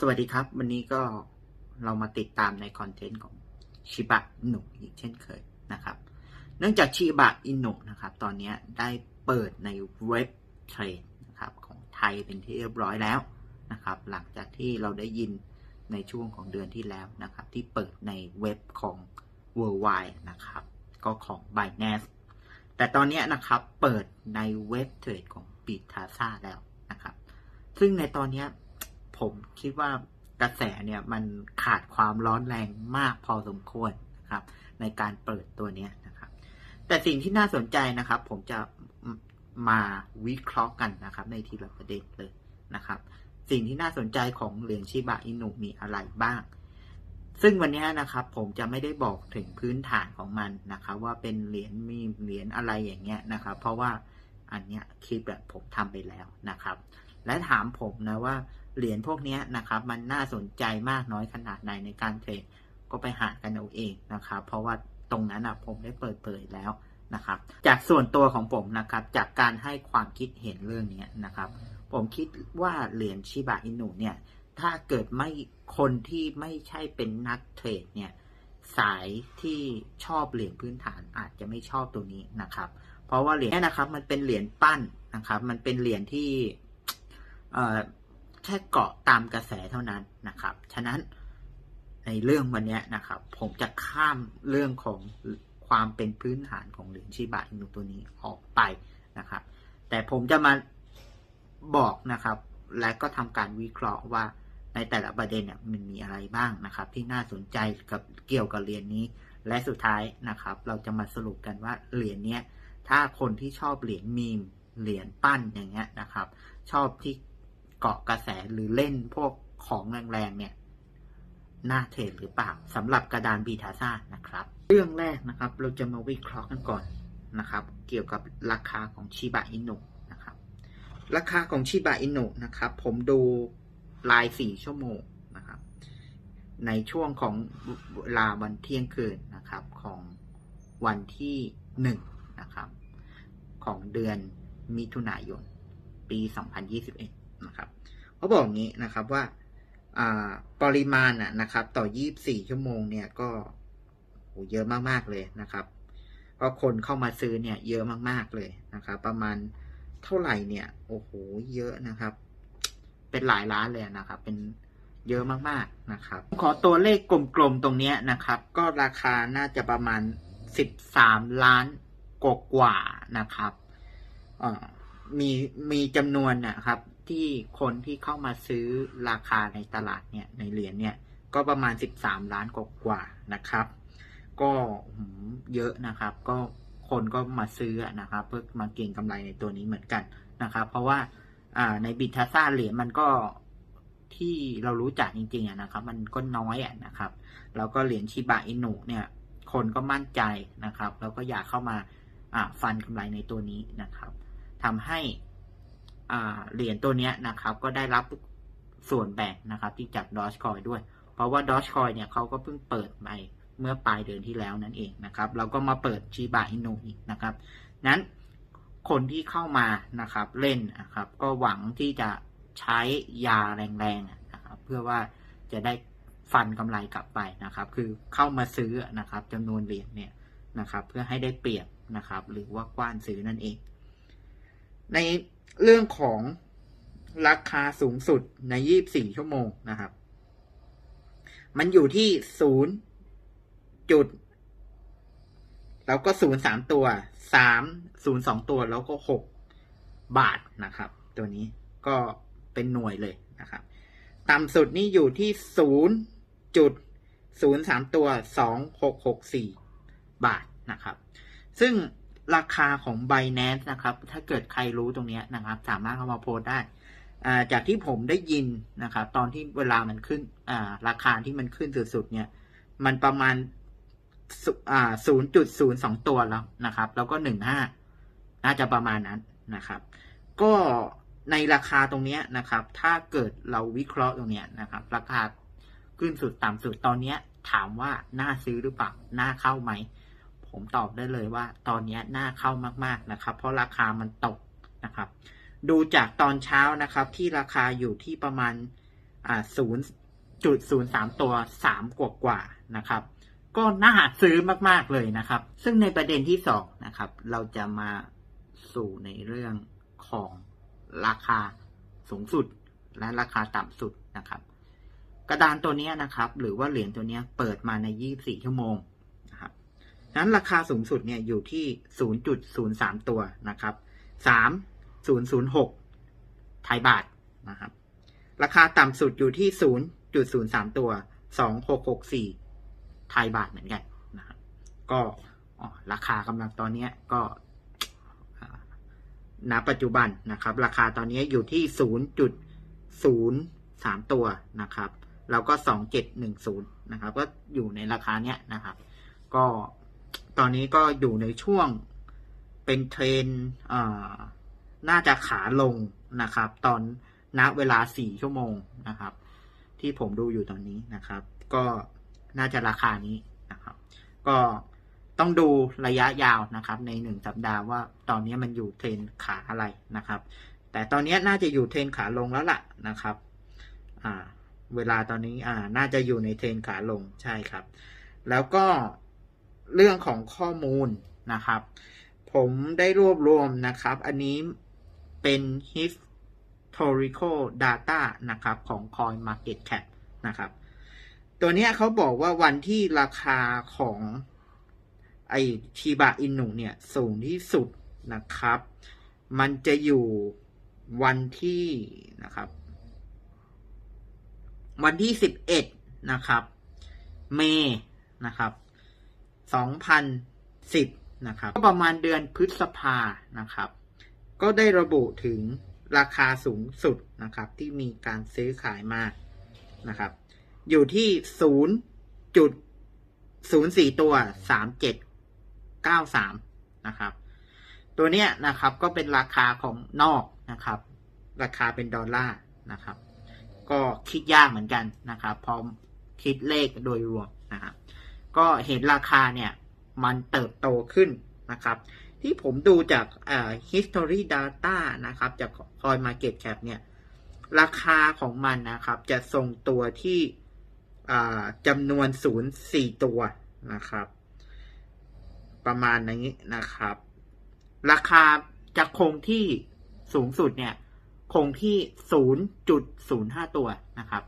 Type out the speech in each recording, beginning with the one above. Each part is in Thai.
สวัสดีครับ วันนี้ก็เรามาติดตามในคอนเทนต์ของชิบะอินุอีกเช่นเคยนะครับ เนื่องจากชิบะอินุนะครับ ตอนนี้ได้เปิดในเว็บเทรดนะครับของไทยเป็นที่เรียบร้อยแล้วนะครับ หลังจากที่เราได้ยินในช่วงของเดือนที่แล้วนะครับ ที่เปิดในเว็บของ Worldwide นะครับ ก็ของ Binance แต่ตอนนี้นะครับเปิดในเว็บเทรดของ b i t a s a แล้วนะครับ ซึ่งในตอนนี้ ผมคิดว่ากระแสเนี่ยมันขาดความร้อนแรงมากพอสมควรนะครับ ในการเปิดตัวเนี้ยนะครับ แต่สิ่งที่น่าสนใจนะครับ ผมจะมาวิเคราะห์กันนะครับ ในทีละประเด็นเลยนะครับ สิ่งที่น่าสนใจของเหรียญชิบะอินุมีอะไรบ้าง ซึ่งวันนี้นะครับ ผมจะไม่ได้บอกถึงพื้นฐานของมันนะครับ ว่าเป็นเหรียญมีเหรียญอะไรอย่างเงี้ยนะครับ เพราะว่าอันเนี้ยคลิปแบบผมทำไปแล้วนะครับ และถามผมนะว่า เหรียญพวกนี้นะครับมันน่าสนใจมากน้อยขนาดไหนในการเทรดก็ไปหากันเอาเองนะครับ เพราะว่าตรงนั้นนะผมได้เปิดเผยแล้วนะครับ จากส่วนตัวของผมนะครับ จากการให้ความคิดเห็นเรื่องนี้นะครับ ผมคิดว่าเหรียญชิบะอินุเนี่ย ถ้าเกิดไม่คนที่ไม่ใช่เป็นนักเทรดเนี่ย สายที่ชอบเหรียญพื้นฐานอาจจะไม่ชอบตัวนี้นะครับ เพราะว่าเหรียญนี้นะครับ มันเป็นเหรียญปั้นนะครับ มันเป็นเหรียญที่เอ่อ ค่เกาะตามกระแสเท่านั้นนะครับ ฉะนั้นในเรื่องวันนี้นะครับ ผมจะข้ามเรื่องของความเป็นพื้นฐานของเหรียญชิบะอินุตัวนี้ออกไปนะครับ แต่ผมจะมาบอกนะครับ และก็ทำการวิเคราะห์ว่าในแต่ละประเด็นเนี่ยมันมีอะไรบ้างนะครับ ที่น่าสนใจกับเกี่ยวกับเหรียญนี้ และสุดท้ายนะครับ เราจะมาสรุปกันว่าเหรียญเนี้ยถ้าคนที่ชอบเหรียญมีมเหรียญปั้นอย่างเงี้ยนะครับ ชอบที่ เกาะกระแสหรือเล่นพวกของแรงๆเนี่ยน่าเทรดหรือเปล่าสำหรับกระดานบีทาซ่านะครับ เรื่องแรกนะครับ เราจะมาวิเคราะห์กันก่อนนะครับ เกี่ยวกับราคาของชิบะอินุนะครับ ราคาของชิบะอินุนะครับ ผมดูรายสี่ชั่วโมงนะครับ ในช่วงของเวลาวันเที่ยงคืนนะครับ ของวันที่หนึ่งนะครับ ของเดือนมิถุนายน ปี 2021 นะครับ เขาบอกอย่างนี้นะครับว่าปริมาณนะครับ ต่อ 24 ชั่วโมงเนี่ยก็โหเยอะมากๆเลยนะครับก็คนเข้ามาซื้อเนี่ยเยอะมากๆเลยนะครับ ประมาณเท่าไหร่เนี่ย โอ้โหเยอะนะครับ เป็นหลายล้านเลยนะครับ เป็นเยอะมากๆนะครับ ขอตัวเลขกลมๆตรงนี้นะครับ ก็ราคาน่าจะประมาณ 13 ล้านกกว่าๆนะครับมีมีจำนวนนะครับ ที่คนที่เข้ามาซื้อราคาในตลาดเนี่ยในเหรียญเนี่ยก็ประมาณ 13 ล้านกว่าๆนะครับ ก็เยอะนะครับ ก็คนก็มาซื้อนะครับ เพื่อมาเก็งกำไรในตัวนี้เหมือนกันนะครับ เพราะว่าในบิทาซ่าเหรียญมันก็ที่เรารู้จักจริงๆนะครับ มันก็น้อยนะครับ แล้วก็เหรียญชิบะอินุเนี่ย คนก็มั่นใจนะครับ แล้วก็อยากเข้ามาฟันกำไรในตัวนี้นะครับทำให้ เหรียญตัวนี้นะครับ ก็ได้รับส่วนแบ่งนะครับ ที่จากดอชคอยด้วย เพราะว่าดอชคอยเนี่ยเขาก็เพิ่งเปิดไปเมื่อปลายเดือนที่แล้วนั่นเองนะครับ เราก็มาเปิดชีบาอินุอีกนะครับ นั้นคนที่เข้ามานะครับเล่นนะครับ ก็หวังที่จะใช้ยาแรงๆนะครับ เพื่อว่าจะได้ฟันกำไรกลับไปนะครับ คือเข้ามาซื้อนะครับจำนวนเหรียญเนี่ยนะครับ เพื่อให้ได้เปรียบนะครับ หรือว่ากว้านซื้อนั่นเอง ใน เรื่องของราคาสูงสุดใน 24 ชั่วโมงนะครับ มันอยู่ที่ศูนย์จุด แล้วก็ศูนย์สามตัว สามศูนย์สองตัวแล้วก็หกบาทนะครับ ตัวนี้ก็เป็นหน่วยเลยนะครับ ต่ำสุดนี่อยู่ที่ศูนย์จุดศูนย์สามตัวสองหกหกสี่บาทนะครับ ซึ่ง ราคาของ b บ n a n c e นะครับ ถ้าเกิดใครรู้ตรงนี้นะครับ สามารถเข้ามาโพสได้จากที่ผมได้ยินนะครับ ตอนที่เวลามันขึ้นราคาที่มันขึ้นสุดๆเนี่ย มันประมาณศูนย์จุดศูนย์สองตัวแล้วนะครับ แล้วก็หนึ่งห้าน่าจะประมาณนั้นนะครับ ก็ในราคาตรงนี้นะครับ ถ้าเกิดเราวิเคราะห์ตรงนี้นะครับ ราคาขึ้นสุดต่ำสุดตอนนี้ถามว่าน่าซื้อหรือเปล่า น่าเข้าไหม ผมตอบได้เลยว่า ตอนนี้น่าเข้ามากๆนะครับ เพราะราคามันตกนะครับ ดูจากตอนเช้านะครับ ที่ราคาอยู่ที่ประมาณอ่าศูนย์จุดศูนย์สามตัวสามกว่ากว่าๆนะครับ ก็น่าซื้อมากๆเลยนะครับ ซึ่งในประเด็นที่สองนะครับ เราจะมาสู่ในเรื่องของราคาสูงสุดและราคาต่ำสุดนะครับ กระดานตัวนี้นะครับ หรือว่าเหรียญตัวนี้เปิดมาใน 24 ชั่วโมง นั้นราคาสูงสุดเนี่ยอยู่ที่ 0.03 ตัวนะครับ 3006 ไทยบาทนะครับ ราคาต่ำสุดอยู่ที่ 0.03 ตัว 2664 ไทยบาทเหมือนกันนะครับก็ราคากำลังตอนนี้ก็ณปัจจุบันนะครับ ราคาตอนนี้อยู่ที่ 0.03 ตัวนะครับ แล้วก็ 2710 นะครับ ก็อยู่ในราคาเนี้ยนะครับ ก็ ตอนนี้ก็อยู่ในช่วงเป็นเทรนน่าจะขาลงนะครับ ตอนณเวลา4ชั่วโมงนะครับ ที่ผมดูอยู่ตอนนี้นะครับ ก็น่าจะราคานี้นะครับ ก็ต้องดูระยะยาวนะครับ ในหนึ่งสัปดาห์ว่าตอนนี้มันอยู่เทรนขาอะไรนะครับ แต่ตอนนี้น่าจะอยู่เทรนขาลงแล้วล่ะนะครับ อ่า เวลาตอนนี้อ่า น่าจะอยู่ในเทรนขาลงใช่ครับ แล้วก็ เรื่องของข้อมูลนะครับ ผมได้รวบรวมนะครับ อันนี้เป็น historical data นะครับของ Coin Market Cap นะครับตัวนี้เขาบอกว่าวันที่ราคาของไอชีบะอินุเนี่ยสูงที่สุดนะครับ มันจะอยู่วันที่นะครับ วันที่สิบเอ็ดนะครับ เมนะครับ สองพันสิบนะครับ ก็ประมาณเดือนพฤษภานะครับ ก็ได้ระบุถึงราคาสูงสุดนะครับ ที่มีการซื้อขายมานะครับ อยู่ที่ศูนย์จุดศูนย์สี่ตัวสามเจ็ดเก้าสามนะครับ ตัวเนี้ยนะครับก็เป็นราคาของนอกนะครับ ราคาเป็นดอลลาร์นะครับ ก็คิดยากเหมือนกันนะครับ พอคิดเลขโดยรวมนะครับ ก็เห็นราคาเนี่ยมันเติบโตขึ้นนะครับ ที่ผมดูจาก history data นะครับจาก coin market cap เนี่ยราคาของมันนะครับ จะทรงตัวที่จำนวนศูนย์สี่ตัวนะครับ ประมาณนี้นะครับ ราคาจะคงที่สูงสุดเนี่ย คงที่ 0.05 ตัวนะครับ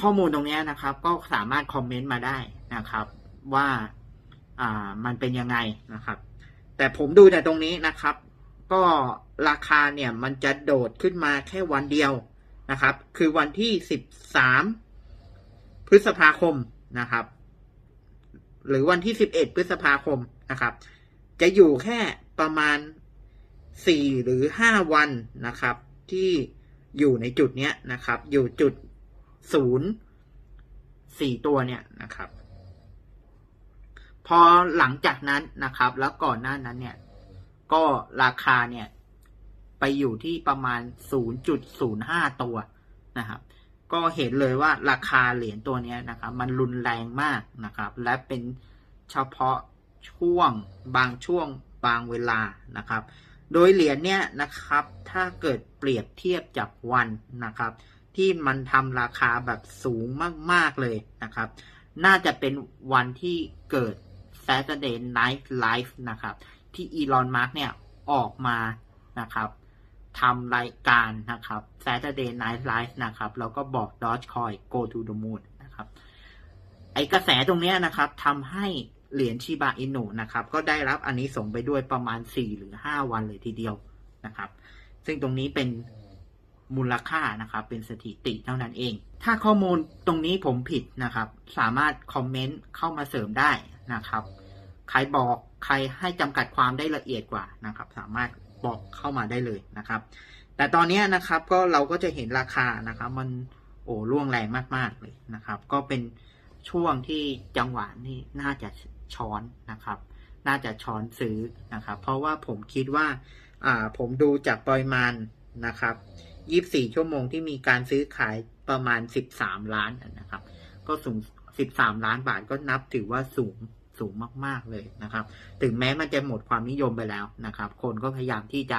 ข้อมูลตรงนี้นะครับ ก็สามารถคอมเมนต์มาได้นะครับว่าอ่ามันเป็นยังไงนะครับ แต่ผมดูแต่ตรงนี้นะครับ ก็ราคาเนี่ยมันจะโดดขึ้นมาแค่วันเดียวนะครับ คือวันที่13พฤษภาคมนะครับ หรือวันที่11พฤษภาคมนะครับ จะอยู่แค่ประมาณ4หรือ5วันนะครับ ที่อยู่ในจุดเนี้ยนะครับ อยู่จุด 0 4ตัวเนี่ยนะครับ พอหลังจากนั้นนะครับ แล้วก่อนหน้านั้นเนี่ย ก็ราคาเนี่ย ไปอยู่ที่ประมาณ 0.05 ตัวนะครับ ก็เห็นเลยว่าราคาเหรียญตัวนี้นะครับ มันรุนแรงมากนะครับ และเป็นเฉพาะช่วงบางช่วงบางเวลานะครับ โดยเหรียญเนี้ยนะครับ ถ้าเกิดเปรียบเทียบจากวันนะครับ ที่มันทำราคาแบบสูงมาก ๆ เลยนะครับ น่าจะเป็นวันที่เกิด Saturday Night Live นะครับ ที่อีลอนมาร์กเนี่ยออกมานะครับทำรายการนะครับ Saturday Night Live นะครับ แล้วก็บอก Dogecoin go to the moon นะครับ ไอกระแสตรงนี้นะครับทำให้เหรียญชิบะอินุนะครับ ก็ได้รับอันนี้ส่งไปด้วยประมาณ 4 หรือ 5 วันเลยทีเดียวนะครับ ซึ่งตรงนี้เป็น มูลค่านะครับเป็นสถิติเท่านั้นเอง ถ้าข้อมูลตรงนี้ผมผิดนะครับ สามารถคอมเมนต์เข้ามาเสริมได้นะครับ ใครบอกใครให้จำกัดความได้ละเอียดกว่านะครับ สามารถบอกเข้ามาได้เลยนะครับ แต่ตอนนี้นะครับก็เราก็จะเห็นราคานะครับ มันโอ้ร่วงแรงมาก ๆ เลยนะครับ ก็เป็นช่วงที่จังหวะนี่น่าจะช้อนนะครับ น่าจะช้อนซื้อนะครับ เพราะว่าผมคิดว่า อ่าผมดูจากปริมาณนะครับ 24 ชั่วโมงที่มีการซื้อขายประมาณ 13 ล้านนะครับ ก็สูง 13 ล้านบาทก็นับถือว่าสูงสูงมาก ๆ เลยนะครับ ถึงแม้มันจะหมดความนิยมไปแล้วนะครับ คนก็พยายามที่จะ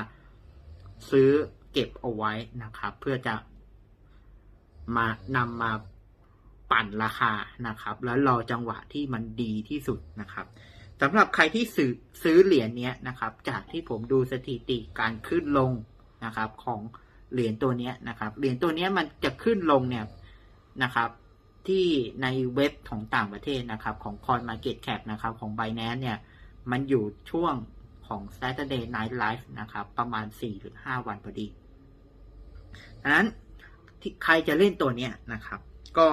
ซื้อเก็บเอาไว้นะครับ เพื่อจะมานำมาปั่นราคานะครับ แล้วรอจังหวะที่มันดีที่สุดนะครับสำหรับใครที่ซื้อซื้อเหรียญเนี้ยนะครับ จากที่ผมดูสถิติการขึ้นลงนะครับ ของ เหรียญตัวนี้นะครับ เหรียญตัวนี้มันจะขึ้นลงเนี่ยนะครับ ที่ในเว็บของต่างประเทศนะครับ ของ Coin Market Cap นะครับของ Binance เนี่ย มันอยู่ช่วงของ Saturday Night Live นะครับ ประมาณ 4 หรือ 5 วันพอดีดังนั้นที่ใครจะเล่นตัวเนี้ยนะครับ ก็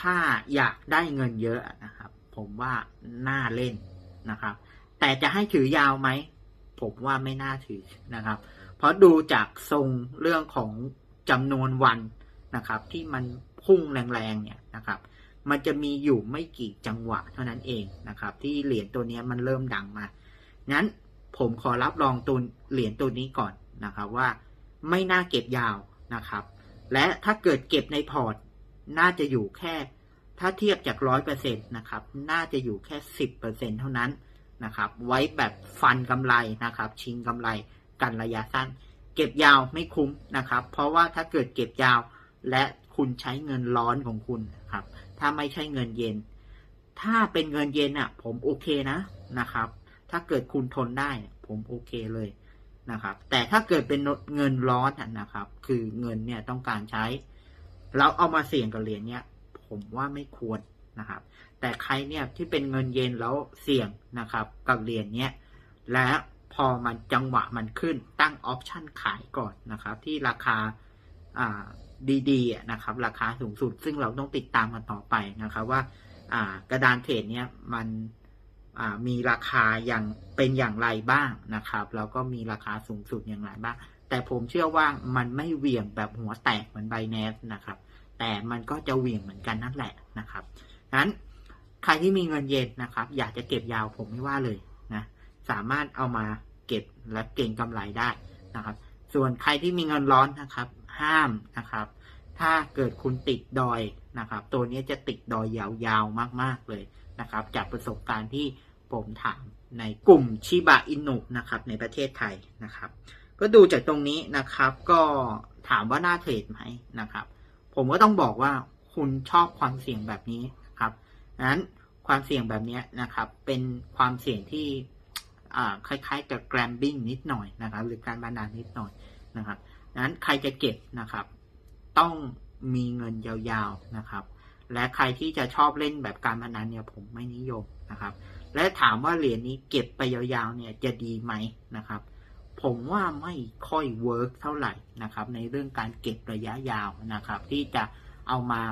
ถ้าอยากได้เงินเยอะนะครับ ผมว่าน่าเล่นนะครับ แต่จะให้ถือยาวไหม ผมว่าไม่น่าถือนะครับ เพราะดูจากทรงเรื่องของจำนวนวันนะครับ ที่มันพุ่งแรงๆเนี่ยนะครับ มันจะมีอยู่ไม่กี่จังหวะเท่านั้นเองนะครับ ที่เหรียญตัวนี้มันเริ่มดังมางั้นผมขอรับรองตัวเหรียญตัวนี้ก่อนนะครับว่าไม่น่าเก็บยาวนะครับ และถ้าเกิดเก็บในพอร์ตน่าจะอยู่แค่ ถ้าเทียบจากร้อยเปอร์เซ็นต์นะครับ น่าจะอยู่แค่สิบเปอร์เซ็นเท่านั้นนะครับ ไว้แบบฟันกำไรนะครับ ชิงกำไร กันระยะสั้น เก็บยาวไม่คุ้มนะครับ เพราะว่าถ้าเกิดเก็บยาวและคุณใช้เงินร้อนของคุณครับ ถ้าไม่ใช่เงินเย็น ถ้าเป็นเงินเย็นอะ ผมโอเคนะนะครับ ถ้าเกิดคุณทนได้ ผมโอเคเลยนะครับ แต่ถ้าเกิดเป็นเงินร้อนนะครับ คือเงินเนี่ยต้องการใช้เราเอามาเสี่ยงกับเหรียญเนี่ย ผมว่าไม่ควรนะครับ แต่ใครเนี่ยที่เป็นเงินเย็นแล้วเสี่ยงนะครับ กับเหรียญเนี้ยและ อมันจังหวะมันขึ้นตั้งออปชันขายก่อนนะครับ ที่ราคาดีๆนะครับ ราคาสูงสุด ซึ่งเราต้องติดตามกันต่อไปนะครับ ว่ากระดานเทรดเนี้ยมันมีราคาอย่างเป็นอย่างไรบ้างนะครับ แล้วก็มีราคาสูงสุดอย่างไรบ้าง แต่ผมเชื่อว่ามันไม่เหวี่ยงแบบหัวแตกเหมือนไบแนสนะครับ แต่มันก็จะเหวี่ยงเหมือนกันนั่นแหละนะครับนั้นใครที่มีเงินเย็นนะครับ อยากจะเก็บยาวผมไม่ว่าเลยนะ สามารถเอามา เก็บและเก่งกำไรได้นะครับ ส่วนใครที่มีเงินร้อนนะครับ ห้ามนะครับ ถ้าเกิดคุณติดดอยนะครับ ตัวนี้จะติดดอยยาวๆมากๆเลยนะครับ จากประสบการณ์ที่ผมถามในกลุ่มชิบะอินุนะครับในประเทศไทยนะครับ ก็ดูจากตรงนี้นะครับ ก็ถามว่าน่าเทรดไหมนะครับ ผมก็ต้องบอกว่าคุณชอบความเสี่ยงแบบนี้นะครับนั้นความเสี่ยงแบบนี้นะครับ เป็นความเสี่ยงที่ คล้ายๆกับแกรมบิ้งนิดหน่อยนะครับ หรือการบันาลนิดหน่อยนะครับนั้นใครจะเก็บนะครับ ต้องมีเงินยาวๆนะครับ และใครที่จะชอบเล่นแบบการพนันเนี่ยผมไม่นิยมนะครับ และถามว่าเหรียญนี้เก็บไปยาวๆเนี่ยจะดีไหมนะครับ ผมว่าไม่ค่อยเวิร์กเท่าไหร่นะครับ ในเรื่องการเก็บระยะยาวนะครับ ที่จะเอามา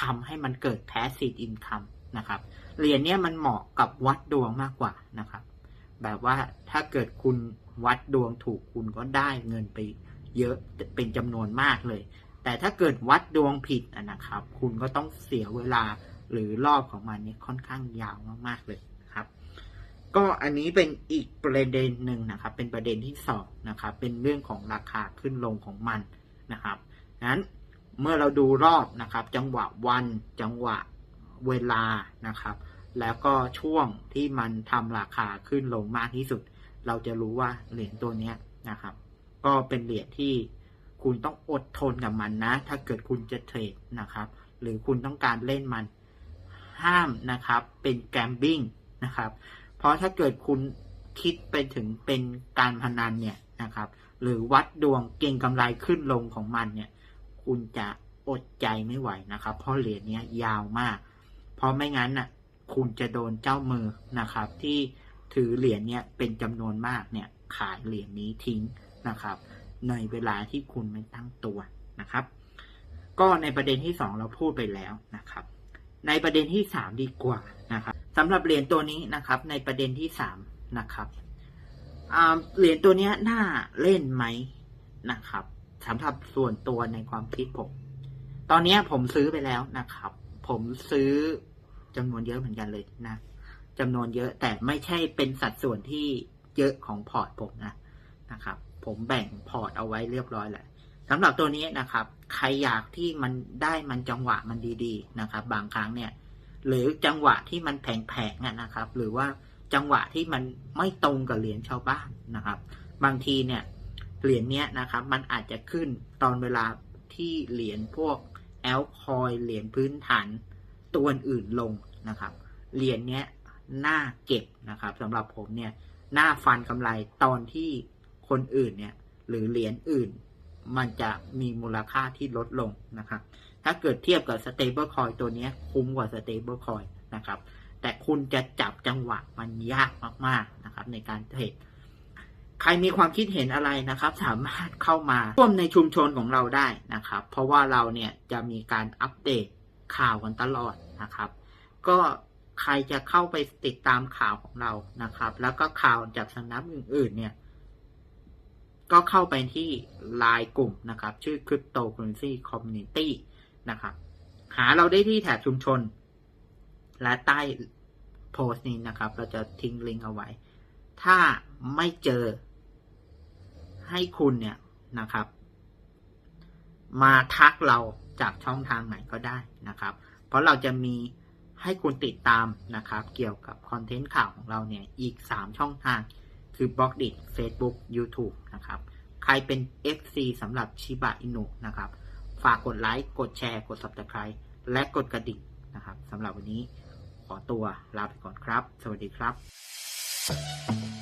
ทำให้มันเกิด passive income นะครับเหรียญนี้มันเหมาะกับวัดดวงมากกว่านะครับ แบบว่าถ้าเกิดคุณวัดดวงถูกคุณก็ได้เงินไปเยอะเป็นจำนวนมากเลย แต่ถ้าเกิดวัดดวงผิดนะครับ คุณก็ต้องเสียเวลาหรือรอบของมันนี่ค่อนข้างยาวมากๆเลยครับ ก็อันนี้เป็นอีกประเด็นหนึ่งนะครับ เป็นประเด็นที่สองนะครับ เป็นเรื่องของราคาขึ้นลงของมันนะครับนั้นเมื่อเราดูรอบนะครับ จังหวะวันจังหวะเวลานะครับ แล้วก็ช่วงที่มันทำราคาขึ้นลงมากที่สุด เราจะรู้ว่าเหรียญตัวนี้นะครับ ก็เป็นเหรียญที่คุณต้องอดทนกับมันนะ ถ้าเกิดคุณจะเทรดนะครับ หรือคุณต้องการเล่นมันห้ามนะครับ เป็นแกมบิ้งนะครับ เพราะถ้าเกิดคุณคิดไปถึงเป็นการพนันเนี่ยนะครับ หรือวัดดวงเก่งกำไรขึ้นลงของมันเนี่ย คุณจะอดใจไม่ไหวนะครับ เพราะเหรียญนี้ยาวมาก เพราะไม่งั้นน่ะ คุณจะโดนเจ้ามือนะครับ ที่ถือเหรียญเนี้ยเป็นจำนวนมากเนี่ยขายเหรียญนี้ทิ้งนะครับ ในเวลาที่คุณไม่ตั้งตัวนะครับ ก็ในประเด็นที่สองเราพูดไปแล้วนะครับ ในประเด็นที่สามดีกว่านะครับสำหรับเหรียญตัวนี้นะครับ ในประเด็นที่สามนะครับเหรียญตัวนี้น่าเล่นไหมนะครับสำหรับส่วนตัวในความคิดผม ตอนนี้ผมซื้อไปแล้วนะครับ ผมซื้อ จำนวนเยอะเหมือนกันเลยนะจำนวนเยอะแต่ไม่ใช่เป็นสัดส่วนที่เยอะของพอร์ตผมนะนะครับ ผมแบ่งพอร์ตเอาไว้เรียบร้อยแล้วสำหรับตัวนี้นะครับ ใครอยากที่มันได้มันจังหวะมันดีๆนะครับ บางครั้งเนี่ย หรือจังหวะที่มันแผงๆนะครับ หรือว่าจังหวะที่มันไม่ตรงกับเหรียญชาวบ้านนะครับ บางทีเนี่ยเหรียญเนี้ยนะครับ มันอาจจะขึ้นตอนเวลาที่เหรียญพวกแอลคอยเหรียญพื้นฐาน ตัวอื่นลงนะครับ เหรียญเนี้ยน่าเก็บนะครับสำหรับผมเนี่ยน่าฟันกำไรตอนที่คนอื่นเนี่ยหรือเหรียญอื่น มันจะมีมูลค่าที่ลดลงนะครับ ถ้าเกิดเทียบกับ stable coin ตัวนี้คุ้มกว่า stable coin นะครับ แต่คุณจะจับจังหวะมันยากมากๆนะครับ ในการเทรดใครมีความคิดเห็นอะไรนะครับ สามารถเข้ามาร่วมในชุมชนของเราได้นะครับ เพราะว่าเราเนี่ยจะมีการอัปเดต ข่าวกันตลอดนะครับ ก็ใครจะเข้าไปติดตามข่าวของเรานะครับ แล้วก็ข่าวจากสำนักอื่น ๆ เนี่ย ก็เข้าไปที่ไลน์กลุ่มนะครับ ชื่อ Cryptocurrency Community นะครับ หาเราได้ที่แถบชุมชน และใต้โพสต์นี้นะครับ เราจะทิ้งลิงก์เอาไว้ ถ้าไม่เจอให้คุณเนี่ยนะครับ มาทักเรา จากช่องทางไหนก็ได้นะครับ เพราะเราจะมีให้คุณติดตามนะครับ เกี่ยวกับคอนเทนต์ข่าวของเราเนี่ยอีก 3 ช่องทาง คือ b l o g d i t Facebook YouTube นะครับ ใครเป็น FC สำหรับชิบะอินุนะครับ ฝากกดไลค์ กดแชร์ กด Subscribe และกดกระดิ่งนะครับสำหรับวันนี้ขอตัวลาไปก่อนครับ สวัสดีครับ